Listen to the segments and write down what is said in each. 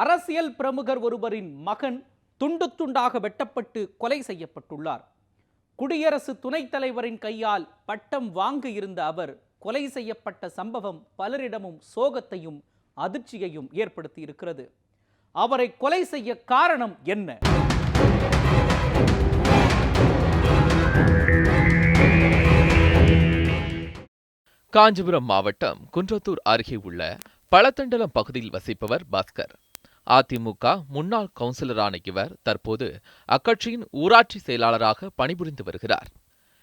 அரசியல் பிரமுகர் ஒருவரின் மகன் துண்டு துண்டாக வெட்டப்பட்டு கொலை செய்யப்பட்டுள்ளார். குடியரசு துணைத் தலைவரின் கையால் பட்டம் வாங்க இருந்த அவர் கொலை செய்யப்பட்ட சம்பவம் பலரிடமும் சோகத்தையும் அதிர்ச்சியையும் ஏற்படுத்தி இருக்கிறது அவரை கொலை செய்ய காரணம் என்ன? காஞ்சிபுரம் மாவட்டம் குன்றத்தூர் அருகே உள்ள பழத்தண்டலம் பகுதியில் வசிப்பவர் பாஸ்கர். அதிமுக முன்னாள் கவுன்சிலரான இவர் தற்போது அக்கட்சியின் ஊராட்சி செயலாளராக பணிபுரிந்து வருகிறார்.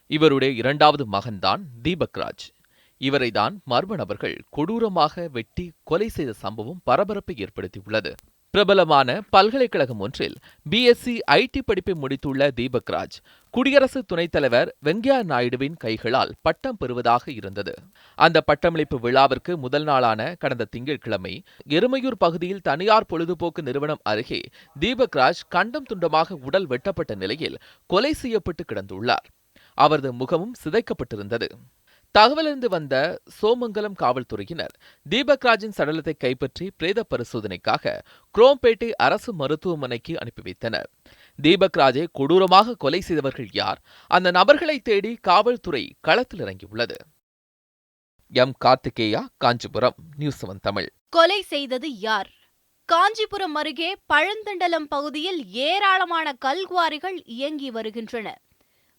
இவருடைய இரண்டாவது மகன்தான் தீபக்ராஜ். இவரைதான் மர்ம நபர்கள் கொடூரமாக வெட்டி கொலை செய்த சம்பவம் பரபரப்பை ஏற்படுத்தியுள்ளது. பிரபலமான பல்கலைக்கழகம் ஒன்றில் பிஎஸ்சி ஐடி படிப்பை முடித்துள்ள தீபக்ராஜ் குடியரசு துணைத் தலைவர் வெங்கையா நாயுடுவின் கைகளால் பட்டம் பெறுவதாக இருந்தது. அந்த பட்டமளிப்பு விழாவிற்கு முதல் நாளான கடந்த திங்கட்கிழமை எருமையூர் பகுதியில் தனியார் பொழுதுபோக்கு நிறுவனம் அருகே தீபக்ராஜ் கண்டம் துண்டமாக உடல் வெட்டப்பட்ட நிலையில் கொலை செய்யப்பட்டு கிடந்துள்ளார். அவரது முகமும் சிதைக்கப்பட்டிருந்தது. தகவலறிந்து வந்த சோமங்கலம் காவல்துறையினர் தீபக்ராஜின் சடலத்தை கைப்பற்றி பிரேத பரிசோதனைக்காக குரோம்பேட்டை அரசு மருத்துவமனைக்கு அனுப்பி வைத்தனர். தீபக்ராஜை கொடூரமாக கொலை செய்தவர்கள் யார்? அந்த நபர்களை தேடி காவல்துறை களத்தில் இறங்கியுள்ளது. M. Karthikeya Kanchipuram news seven Tamil. கொலை செய்தது யார்? காஞ்சிபுரம் அருகே பழந்தண்டலம் பகுதியில் ஏராளமான கல்குவாரிகள் இயங்கி வருகின்றன.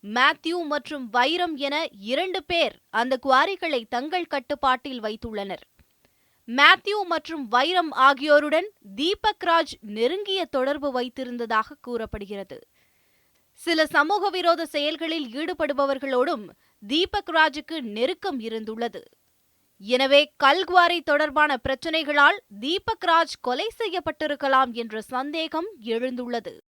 மேத்யூ மற்றும் வைரம் என இரண்டு பேர் அந்த குவாரிகளை தங்கள் கட்டுப்பாட்டில் வைத்துள்ளனர். மேத்யூ மற்றும் வைரம் ஆகியோருடன் தீபக் ராஜ் நெருங்கிய தொடர்பு வைத்திருந்ததாக கூறப்படுகிறது. சில சமூக விரோத செயல்களில் ஈடுபடுபவர்களோடும் தீபக் ராஜுக்கு நெருக்கம் இருந்துள்ளது. எனவே கல்குவாரி தொடர்பான பிரச்சனைகளால் தீபக் ராஜ் கொலை செய்யப்பட்டிருக்கலாம் என்ற சந்தேகம் எழுந்துள்ளது.